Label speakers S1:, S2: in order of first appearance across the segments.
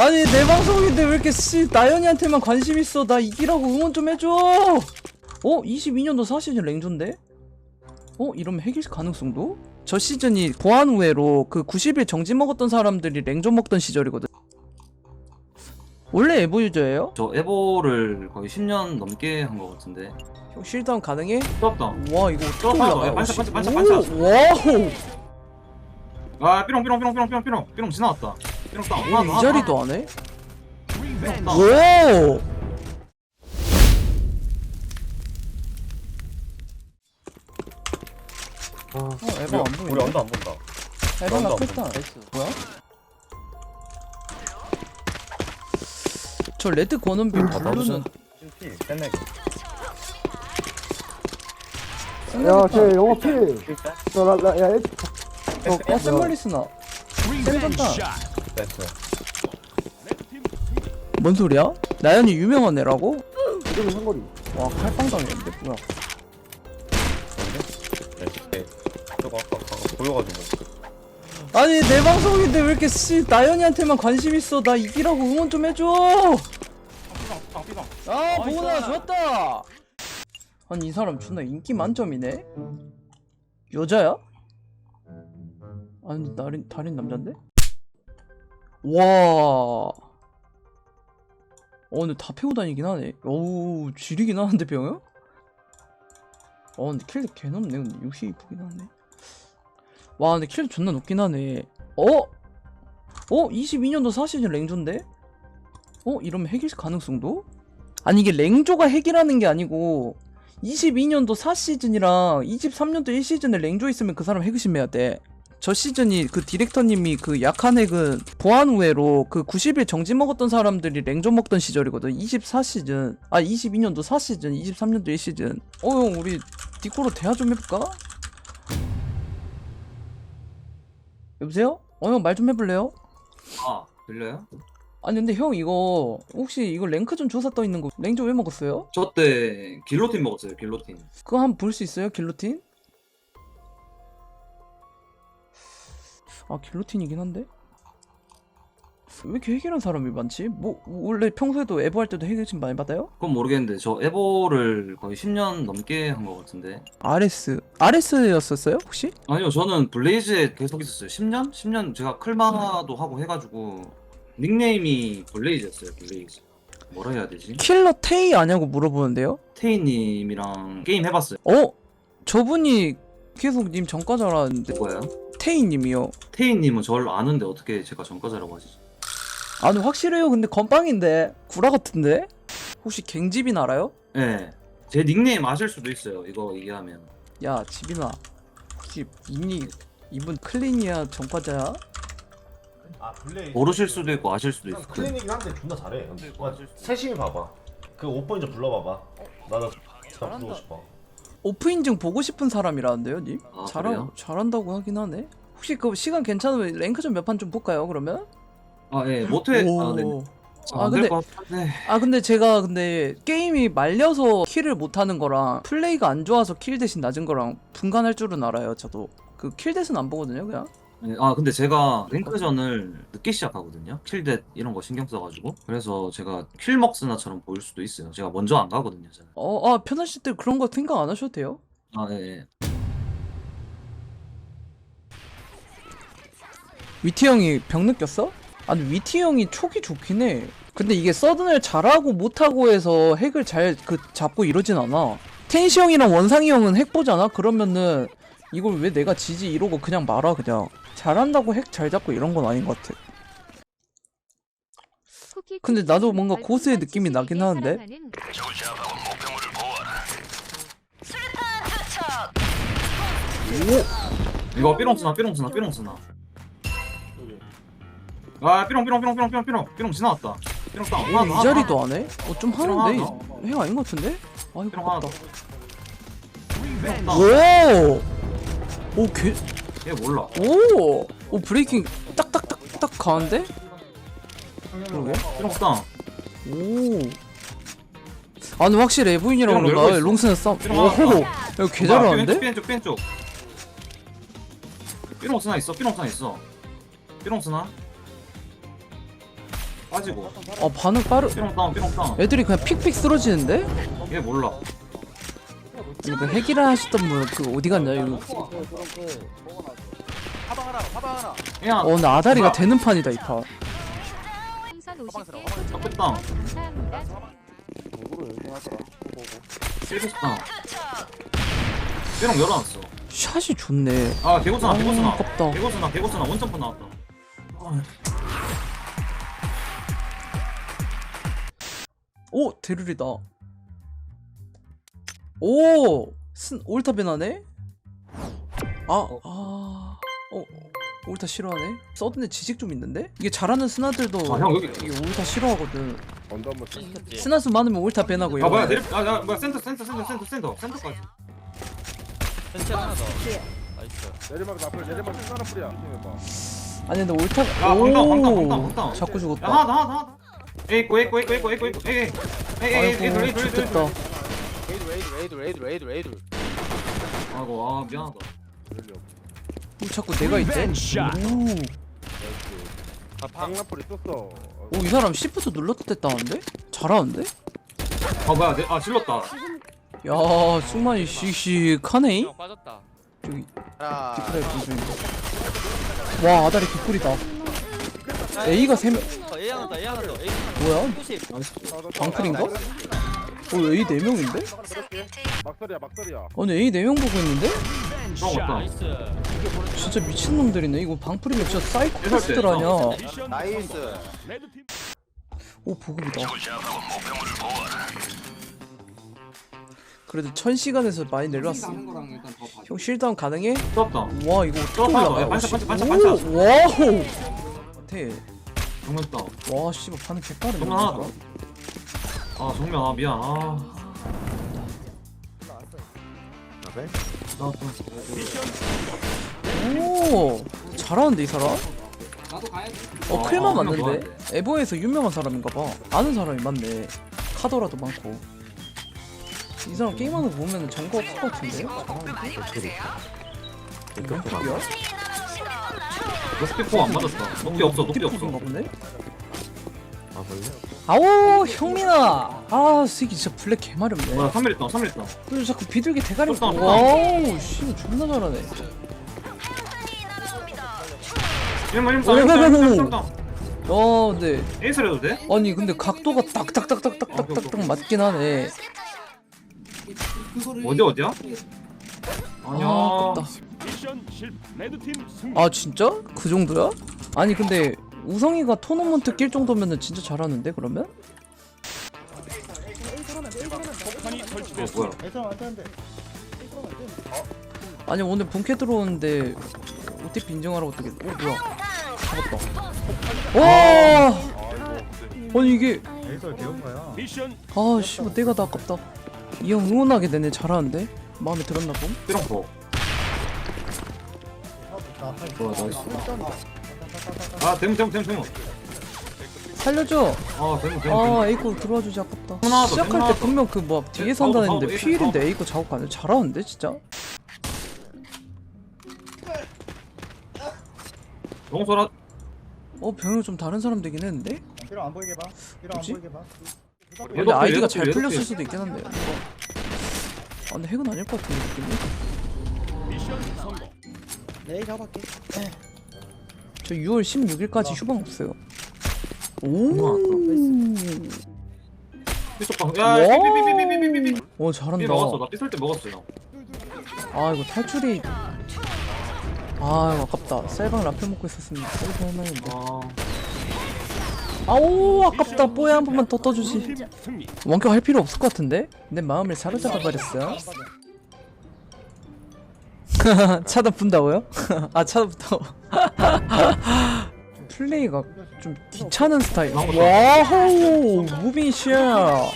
S1: 아니 내 방송인데 왜 이렇게 씨 나연이한테만 관심 있어 나 이기라고 응원 좀 해줘 어? 22년도 4시즌 랭조인데? 어? 이러면 해길 가능성도? 저 시즌이 보안 후에로 그 90일 정지 먹었던 사람들이 랭조 먹던 시절이거든 원래 에보 유저예요?
S2: 저 에보를 거의 10년 넘게 한 것 같은데
S1: 형 쉴다운 가능해?
S2: 떴다
S1: 와 이거 어떻게
S2: 떴다.
S1: 올라가요?
S2: 반짝, 반짝, 반짝,
S1: 오,
S2: 반짝.
S1: 와우
S2: 아 삐롱 삐롱 삐롱 삐롱 삐롱 삐롱 삐롱 지나갔다
S1: 이 자리도 안 해? 오! 어, 에바 안 보이네.
S3: 우리 언더 안 본다.
S1: 에바 나 나이스. 뭐야? 저 레드 권원비 블루는
S3: 피 샌내기.
S4: 야, 쟤 영어 필. 저, 라, 라, 야,
S1: 어, 샌멀리스나 샌전타
S3: 됐어.
S1: 뭔 소리야? 나연이 유명한 애라고?
S4: 이름이 상거리.
S1: 와 칼빵 당했는데 뭐야
S3: 네. 저거 아까 아까 보여가지고.
S1: 아니 내 방송인데 왜 이렇게 씨 나연이한테만 관심 있어 나 이기라고 응원 좀 해줘 아 보나 좋았다 아니 이 사람 존나 인기 만점이네 여자야? 아니 다른 다른 남잔데? 와. 어 근데 다 패고 다니긴 하네. 어우 지리긴 하는데 병요? 어 근데 킬개 높네. 근데 60 이쁘긴 하네. 와 근데 킬 존나 높긴 하네. 어? 어? 22년도 4시즌 랭조인데? 어? 이러면 핵일 가능성도? 아니 이게 랭조가 핵이라는 게 아니고 22년도 4시즌이랑 23년도 1시즌에 랭조 있으면 그 사람 핵의심해야 돼. 저 시즌이 그 디렉터님이 그 약한 핵은 보안 후에로 그 90일 정지 먹었던 사람들이 랭조 먹던 시절이거든. 24시즌. 아 22년도 4시즌, 23년도 1시즌. 어 형 우리 디코로 대화 좀 해볼까? 여보세요? 어 형 말 좀 해볼래요?
S2: 아 들려요?
S1: 아니 근데 형 이거 혹시 이거 랭크 좀 조사 떠 있는 거 랭조 왜 먹었어요?
S2: 저 때 길로틴 먹었어요 길로틴
S1: 그거 한번 볼 수 있어요? 길로틴? 아 길로틴이긴 한데? 왜 이렇게 해결한 사람이 많지? 뭐 원래 평소에도 에버 할 때도 해결진 많이 받아요?
S2: 그건 모르겠는데 저 에보를 거의 10년 넘게 한 것 같은데
S1: RS RS였었어요 혹시?
S2: 아니요 저는 블레이즈에 계속 있었어요 10년? 10년 제가 클마도 하고 해가지고 닉네임이 블레이즈였어요 블레이즈 뭐라 해야 되지?
S1: 킬러 테이 아냐고 물어보는데요?
S2: 테이님이랑 게임 해봤어요
S1: 어? 저분이 계속 님 전과자라는데
S2: 누구예요?
S1: 테이님이요
S2: 테이님은 저를 아는데 어떻게 제가 전과자라고 하시죠?
S1: 아니 확실해요 근데 건빵인데 구라 같은데? 혹시 갱집인 알아요?
S2: 네. 제 닉네임 아실 수도 있어요 이거 얘기하면
S1: 야 지빈아 혹시 이니 이분 클린이야 전과자야?
S3: 아 블레이.
S2: 모르실 수도 있고 아실 수도 있고
S3: 클리닉이 한테 존나 잘해. 와, 세심히 봐봐. 그 오퍼인저 불러봐봐. 나도
S1: 잘한다.
S3: 부르고 싶어.
S1: 오프 인증 보고 싶은 사람이라는데요, 님?
S2: 아,
S1: 잘하,
S2: 그래요?
S1: 잘한다고 하긴 하네. 혹시 그 시간 괜찮으면 랭크 좀몇판 좀 볼까요? 그러면?
S2: 아 예 못해 아, 네.
S1: 오.
S2: 아,
S1: 아, 근데-
S2: 것 같은데
S1: 아 근데 제가 근데 게임이 말려서 킬을 못 하는 거랑 플레이가 안 좋아서 킬 대신 낮은 거랑 분간할 줄은 알아요, 저도. 그 킬 대신 안 보거든요, 그냥.
S2: 네, 아 근데 제가 랭크전을 늦게 시작하거든요 킬댓 이런 거 신경 써가지고 그래서 제가 킬먹스나처럼 보일 수도 있어요 제가 먼저 안 가거든요 저는
S1: 어, 아 편하실 때 그런 거 생각 안 하셔도 돼요.
S2: 아 예, 예.
S1: 위티 형이 병 느꼈어? 아니 위티 형이 촉이 좋긴 해. 근데 이게 서든을 잘하고 못하고 해서 핵을 잘 그 잡고 이러진 않아. 텐시 형이랑 원상이 형은 핵 보잖아? 그러면은 이걸 왜 내가 지지 이러고 그냥 말아 그냥. 잘한다고 핵 잘 잡고 이런 건 아닌 것 같아. 근데 나도 뭔가 고스의 느낌이 나긴 하는데?
S2: 이거 삐롱 쓰나 삐롱 쓰나 삐롱 쓰나 아 삐롱 삐롱 삐롱 삐롱 삐롱 삐롱 삐롱 지나갔다 삐롱 다운 하나 더,
S1: 이
S2: 하나
S1: 자리도
S2: 더.
S1: 안 해? 어 좀 하는데 핵 아닌 것 같은데? 아이고
S2: 삐롱 하나. 삐롱 다운
S1: 오! 오 개,
S2: 얘 몰라
S1: 오! 오 브레이킹 딱딱딱딱 가는데? 그러게.
S2: 삐롱 다운
S1: 오. 아, 근데 확실히 그런가?
S2: 열고 있어.
S1: 롱스는 싸움. 오. 야, 개 잘하는데?
S2: 삐왼쪽 삐왼쪽 삐롱 쓰나 있어 삐롱 쓰나 있어 삐롱 쓰나 빠지고
S1: 아 반응 빠르
S2: 삐롱 다운 삐롱 다운
S1: 애들이 그냥 픽픽 쓰러지는데?
S2: 얘 몰라
S1: 이거 핵이라 하셨던 분그 어디 갔냐 이거?
S2: 야.
S1: 어나 아다리가
S2: 뭐야?
S1: 되는 판이다 이판.
S5: 풍선 50개
S2: 나쁘다.
S5: 감사합니다.
S2: 삐롱 열어놨어.
S1: 샷이 좋네.
S2: 아 개고스나
S1: 아,
S2: 개고스나.
S1: 아깝다.
S2: 개고스나 개고스나. 원점프 나왔다. 아,
S1: 오 데르리다 오 쓴, 올타 배나네 아아 어, 올타 싫어하네 서든에 지식 좀 있는데 이게 잘하는 스나들도
S2: 아, 형, 여기.
S1: 이게 올타 싫어하거든
S3: 언더 한번 쳐.
S1: 스나 수 많으면 올타 배나고
S2: 아 뭐야. 내리 아, 야 뭐야 센터 센터 센터 센터 센터 센터까지
S6: 센체 하나 더. 나이스.
S3: 내리막 나쁠 내리막 하나 뿌리야. 해봐.
S1: 아니 근데 올타
S2: 야, 방탄, 방탄, 방탄, 방탄.
S1: 자꾸
S2: 야
S1: 죽었다
S2: 하나 더 하나 더 하나 더 에이코 에이코 에이코 에이코 에이코 에이코 에이 에이 에이 에이
S1: 아이고
S2: 돌리 돌리 돌리
S1: 죽겠다
S6: 에이드 에이드 에이드 에이드 에이드 에이 드.
S2: 아이고 아 미안하다
S3: 내리 없.
S1: 오 자꾸 내가 있대
S3: 방나풀 있었어.
S1: 오 이 사람 시프트 눌렀댔다는데? 잘하는데?
S2: 아 뭐야 내, 아 질렀다
S1: 야 승만이 씩씩하네
S6: 형 빠졌다.
S1: 저기
S6: 자.
S1: 디프라이 분중인데 와 아다리 개꿀이다 A가 3명
S6: 어, A 하나 더 A 하나 더. A
S1: 뭐야?
S6: 90.
S1: 방클인가? 어 A 4명인데?
S3: 막설이야 막설이야.
S1: 아니 A 4명 보고 있는데? 진짜 미친놈들이네 이거 방풀이면 진짜 사이코패스들
S2: 때.
S1: 아냐
S6: 나이스.
S1: 오 보급이다 그래도 1000시간에서 많이 내려왔어 형 실다운 가능해?
S2: 떴다
S1: 와 이거 어떻게
S2: 떴다.
S1: 올라가?
S2: 야, 반짝, 반짝, 반짝,
S1: 오,
S2: 반짝.
S1: 와우 대.
S2: 정면 다운
S1: 와 씨발 반응 개빠르네
S2: 정면 하나 더. 아 정면 아 미안. 아. 나왔다
S1: 오 잘하는데 이 사람? 어
S2: 아,
S1: 클만
S2: 아,
S1: 맞는데? 에버에서 유명한 사람인가봐. 아는 사람이 많네. 카더라도 많고. 이 사람 게임하는 거 보면 정거 없을 것 같은데? 몇 급이야?
S2: 너 스피커 안 맞았다 높이 없어 높이 없어.
S1: 가 보네? 아오 형민아 아 새끼 진짜 블랙 개마렵네
S2: 뭐야 3mm 다운 3mm 다운
S1: 그래서 자꾸 비둘기 대가리. 와우 씨 존나 잘하네
S2: 1만 1만
S1: 오, 오, 오, 오.
S2: 1만 1만
S1: 어 근데
S2: 에이스를 해도 돼?
S1: 아니 근데 각도가 딱딱딱딱딱딱딱 맞긴 하네
S2: 어디 어디야? 아니야
S1: 아 아깝다
S7: 미션 실패. 레드팀 승리.
S1: 아 진짜? 그 정도야? 아니 근데 우성이가 토너먼트 낄 정도면은 진짜 잘하는데 그러면?
S7: 폭탄이
S2: 어
S1: 아니 오늘 본캐 들어오는데 OTP 인정하라고 뜨게 어 뭐야? 잡았다. 와 아니 이게
S7: 미션
S1: 아 씨발 내가 다 아깝다. 이 형 응원하게 되네 잘하는데? 마음에 들었나 봄?
S2: 삐롱 더. 좋아 나이스 아 대문 대문 대문 대문
S1: 살려줘
S2: 아 대문 대문
S1: 아 에이코 들어와주지 아깝다
S2: 하나 더,
S1: 시작할
S2: 하나
S1: 때
S2: 더.
S1: 분명 그막 뒤에
S2: 네,
S1: 산다 했는데 피일인데 에이코 작업 가네 잘하는데 진짜
S2: 용소라
S1: 어 병영 좀 다른 사람 되긴 했는데?
S4: 필요 안 보이게 봐. 필요 안
S1: 뭐지?
S4: 보이게 봐.
S1: 근데
S2: 얘도
S1: 아이디가 잘
S2: 얘도
S1: 풀렸을
S2: 얘도
S1: 수도 있긴 한데 아 근데 핵은 아닐 것 같은데 느낌이
S7: 미션 성공.
S4: 내일 잡을게.
S1: 저 6월 16일까지 휴방 없어요. 오.
S2: 삐쪽방 야 삐삐삐삐삐삐삐삐
S1: 오
S2: 삐
S1: 잘한다.
S2: 먹었어 나 삐설 때 먹었어요
S1: 아 이거 탈출이. 아 이거 아깝다. 쌀방 라페 먹고 있었으면 쌀방 할만했는데
S2: 아.
S1: 아오 아깝다. 뽀야 한 번만 더 떠주지. 원격 할 필요 없을 것 같은데? 내 마음을 사로잡아 버렸어 차단 푼다고요? 아 차단 푼다고 플레이가 좀 귀찮은 스타일 와우 무빙 샷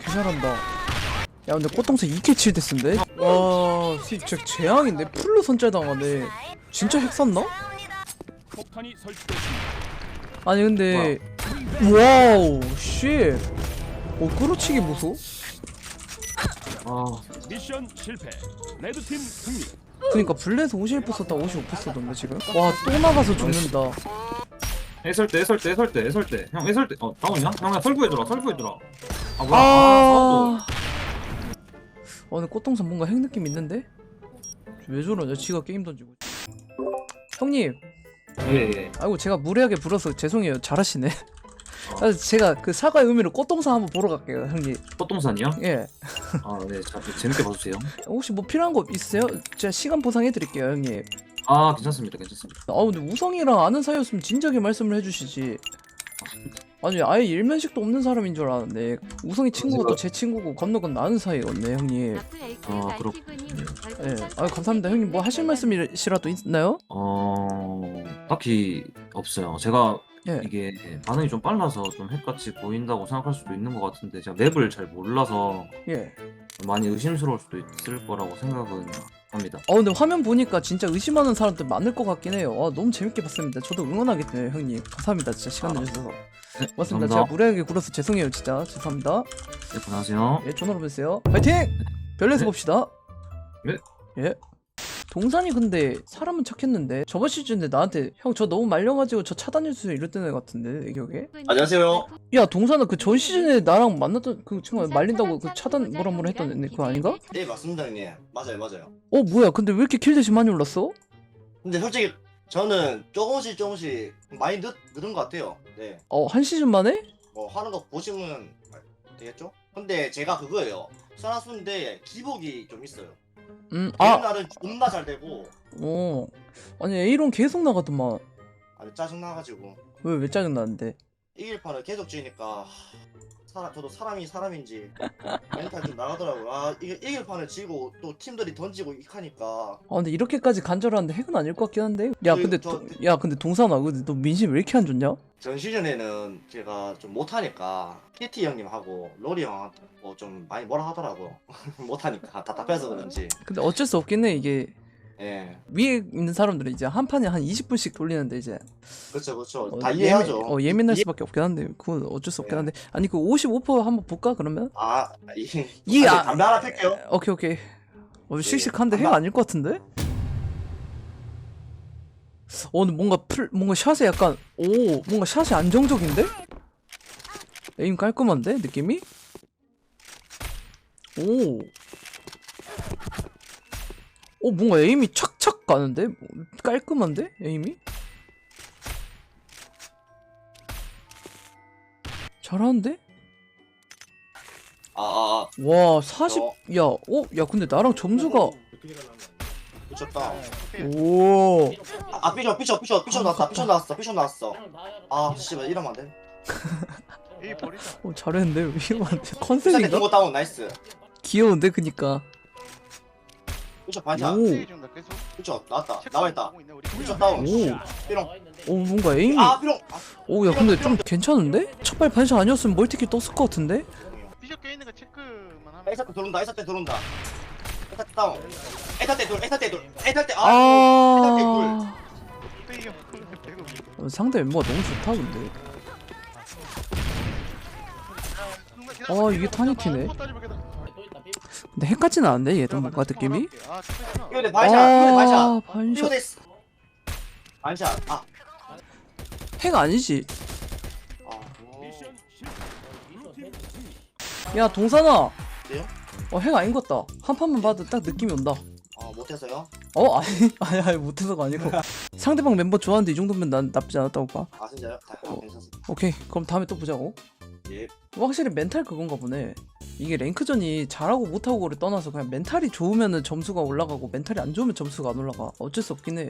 S1: 개잘한다 야 근데 꽃동생 2킬 7데스인데? 와 진짜 재앙인데 풀로 선짤 당하네 진짜 핵
S7: 설치됐습니다.
S1: 아니 근데 와우 쉣 어, 끌어치기 무소?
S2: 아
S7: 미션 실패. 레드팀 승리.
S1: 그니까 블레에서 51% 썼다 55% 썼던데 지금? 와 또 나가서 죽는다
S2: 애설 때 애설 때 애설 때 애설 때 형 애설 때어 다운이야? 형야 설구해주라 설구해주라 아 뭐야
S1: 아,
S2: 아,
S1: 어, 근데 꽃동산 뭔가 핵 느낌 있는데? 왜 저러냐? 지가 게임 던지고. 형님,
S2: 예 예
S1: 아이고 제가 무례하게 불어서 죄송해요. 잘하시네. 아, 제가 그 사과의 의미로 꽃동산 한번 보러 갈게요, 형님.
S2: 꽃동산이요?
S1: 예.
S2: 아네 재밌게 봐주세요
S1: 혹시 뭐 필요한 거 있으세요? 제가 시간 보상해 드릴게요, 형님.
S2: 아 괜찮습니다 괜찮습니다
S1: 아 근데 우성이랑 아는 사이였으면 진작에 말씀을 해주시지. 아니 아예 일면식도 없는 사람인 줄 알았는데 우성이 친구가 또 제 친구고 건너건 아는 사이였네 형님.
S2: 아, 그렇-
S1: 예. 아 감사합니다 형님 뭐 하실 말씀이시라도 있나요?
S2: 어 딱히 없어요 제가
S1: 예.
S2: 이게 반응이 좀 빨라서 좀 핵같이 보인다고 생각할 수도 있는 것 같은데 제가 맵을 잘 몰라서
S1: 예.
S2: 많이 의심스러울 수도 있을 거라고 생각은 합니다
S1: 어 근데 화면 보니까 진짜 의심하는 사람들 많을 것 같긴 해요. 아, 너무 재밌게 봤습니다. 저도 응원하겠네요 형님. 감사합니다 진짜 시간
S2: 아.
S1: 내주셔서.
S2: 네,
S1: 맞습니다. 제가
S2: 감사합니다.
S1: 무례하게 굴어서 죄송해요 진짜 죄송합니다.
S2: 네, 고생하세요
S1: 예 전화로 뵈세요. 파이팅! 별내서
S2: 네.
S1: 봅시다.
S2: 네.
S1: 예. 동산이 근데 사람은 착했는데 저번 시즌에 나한테 형 저 너무 말려가지고 저 차단해주세요 이랬던 애 같은데 내 기억에
S8: 안녕하세요.
S1: 야 동산아 그 전 시즌에 나랑 만났던 그 친구가 말린다고 그 차단 뭐라 뭐라 했던 애 그거 아닌가?
S8: 네 맞습니다 형님. 맞아요 맞아요.
S1: 어 뭐야 근데 왜 이렇게 킬대시 많이 올랐어?
S8: 근데 솔직히 저는 조금씩 조금씩 많이 늘, 늘은 것 같아요. 네.
S1: 어 한 시즌 만에?
S8: 뭐 하는 거 보시면 되겠죠? 근데 제가 그거예요. 선화수인데 기복이 좀 있어요.
S1: 음,
S8: 아.
S1: 아,
S8: 날은 존나 잘 되고.
S1: 어, 아니 A론 계속 나가더만.
S8: 아니 짜증 나가지고.
S1: 왜 왜 짜증 나는데?
S8: 이길 판을 계속 지니까 사람 저도 사람이 사람인지 멘탈 좀 나가더라고요. 아 이게 이길 판을 지고 또 팀들이 던지고 이하니까
S1: 아 근데 이렇게까지 간절한데 핵은 아닐 것 같긴 한데. 야
S8: 그,
S1: 근데
S8: 저-
S1: 도- 야 근데 동산아 근데 너 민심 왜 이렇게 안 좋냐?
S8: 전 시즌에는 제가 좀 못하니까 KT 형님하고 로리 형한테 뭐좀 많이 뭐라 하더라고요. 못하니까 답답해서 그런지.
S1: 근데 어쩔 수 없긴 해 이게
S8: 예,
S1: 위에 있는 사람들은 이제 한 판에 한 20분씩 돌리는데 이제
S8: 그렇죠, 그렇죠.
S1: 어,
S8: 다 이해하죠.
S1: 예민, 어, 예민할
S8: 이해-
S1: 수밖에 없긴 한데 그건 어쩔 수 없긴
S8: 예.
S1: 한데 아니 그 55% 한번 볼까 그러면?
S8: 아, 이,
S1: 이
S8: 아,
S1: 아-
S8: 담배 하나 팰게요.
S1: 오케이 오케이. 어 씩씩한데 핵
S8: 한번-
S1: 아닐 것 같은데? 어 근데 뭔가 풀 뭔가 샷이 약간 오 뭔가 샷이 안정적인데? 에임 깔끔한데 느낌이? 오. 오 뭔가 에임이 착착 가는데 깔끔한데 에임이? 잘하는데?
S8: 아, 아,
S1: 와 40.
S8: 어.
S1: 야, 어? 야 근데 나랑 점수가
S8: 아. 미쳤다.
S1: 오.
S8: 아, 아, 삐져, 삐져, 삐져, 삐져 나왔다, 삐져 나왔어, 삐져 나왔어. 아, 씨발 이러면 안 돼.
S1: 어, 잘했는데 이거한테
S8: 삐져
S1: 컨셉인가?
S8: 때 다운 나이스.
S1: 귀여운데 그니까.
S8: 삐져 반샷.
S1: 오.
S8: 삐져 나왔다, 나와 있다. 삐져 다운.
S1: 오.
S8: 삐롱.
S1: 오 뭔가 에임이.
S8: 아, 삐롱. 아,
S1: 오야 근데 좀 괜찮은데? 첫발 반샷 아니었으면 멀티킬 떴을 것 같은데?
S9: 비숍 껴있는 거 체크만 하면
S8: 에이사 때 들어온다, 에이사 때 들어온다. 에이사 때 다운. 에이사 때 둘, 에이사 때 둘, 에이사 때 아.
S1: 아.
S9: 뚝배기가 배고
S1: 어, 상대 멤버가 너무 좋다 근데. 아, 이게 타니티네. 근데 핵 같진 않은데 얘도 뭔가 느낌이?
S9: 아 체크했구나
S8: 이거 내 반샷, 이거 내 반샷.
S1: 아
S8: 이거
S1: 반샷.
S8: 아.
S1: 핵 아니지?
S8: 아.
S7: 블루팀
S1: 야 동산아.
S8: 네요?
S1: 어핵 아닌 것 같다. 한 판만 봐도 딱 느낌이 온다.
S8: 아, 못해서요?
S1: 어 아니 아니 아니 못해서가 아니고 상대방 멤버 좋아하는데 이 정도면 난 나쁘지 않았다고 봐.
S8: 아, 진짜요? 다
S1: 어.
S8: 괜찮습니다.
S1: 오케이 그럼 다음에 또 보자고.
S8: 예.
S1: 확실히 멘탈 그건가 보네. 이게 랭크전이 잘하고 못하고를 떠나서 그냥 멘탈이 좋으면은 점수가 올라가고 멘탈이 안 좋으면 점수가 안 올라가. 어쩔 수 없긴 해.